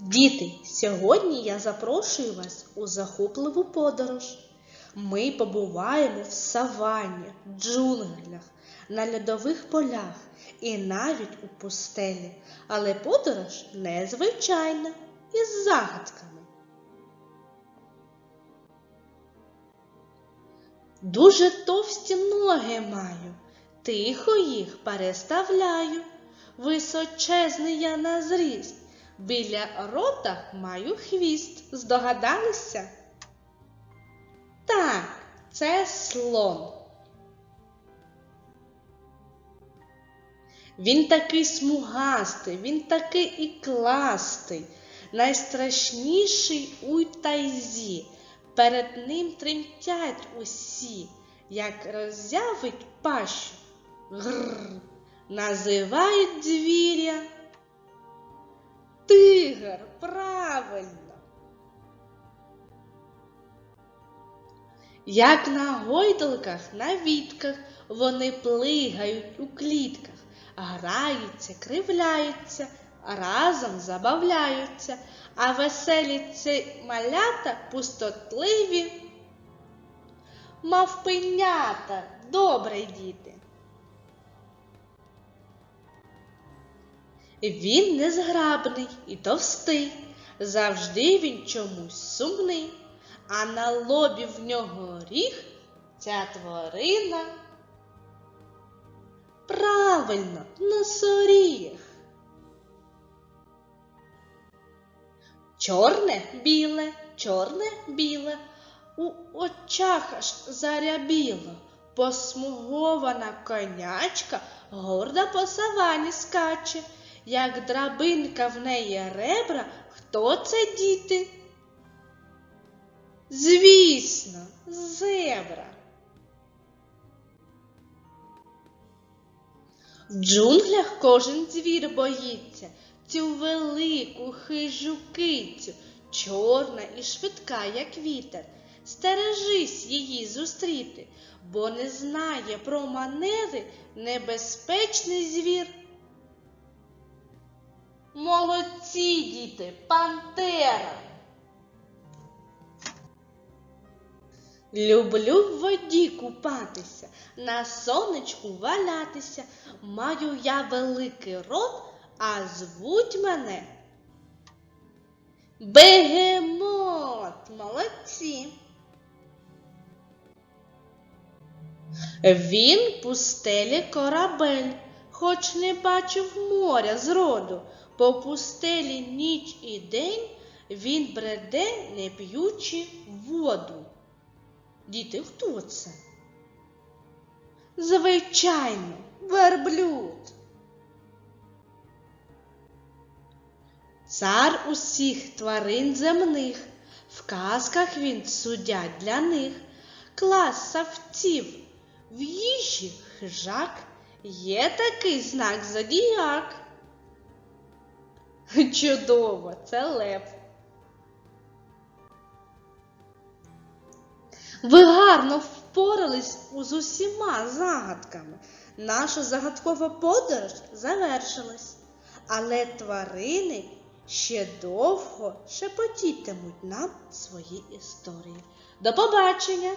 Діти, сьогодні я запрошую вас у захопливу подорож. Ми побуваємо в саванні, джунглях, на льодових полях і навіть у пустелі. Але подорож незвичайна із загадками. Дуже товсті ноги маю, тихо їх переставляю. Височезний я на зріст, біля рота маю хвіст. Здогадалися? Так, це слон. Він такий смугастий, він такий і кластий, найстрашніший у тайзі. Перед ним тремтять усі, як роззявить пащу. Гррр, називають звіря. Тигр, правильно. Як на гойдалках, на вітках вони плигають у клітках, граються, кривляються, разом забавляються, а веселі ці малята пустотливі. Мавпинята, добре діти. Він незграбний і товстий, завжди він чомусь сумний, а на лобі в нього ріг ця тварина. Правильно, носоріг. Чорне біле, чорне біле, у очах аж зарябіло, посмугована конячка горда по савані скаче, як драбинка в неї ребра, хто це діти? Звісно, зебра. В джунглях кожен звір боїться цю велику хижу кицю, чорна і швидка, як вітер. Стережись її зустріти, бо не знає про манери небезпечний звір. Молодці, діти, пантера. Люблю в воді купатися, на сонечку валятися. Маю я великий рот, а звуть мене. Бегемот, молодці. Він пустелі корабель, хоч не бачив моря зроду. По пустелі ніч і день він бреде, не п'ючи воду. Діти, хто це? Звичайно, верблюд. Цар усіх тварин земних, в казках він суддя для них, клас савців, в їжі хижак, є такий знак зодіяк. Чудово, це лев. Ви гарно впорались з усіма загадками. Наша загадкова подорож завершилась, але тварини ще довго шепотітимуть нам свої історії. До побачення!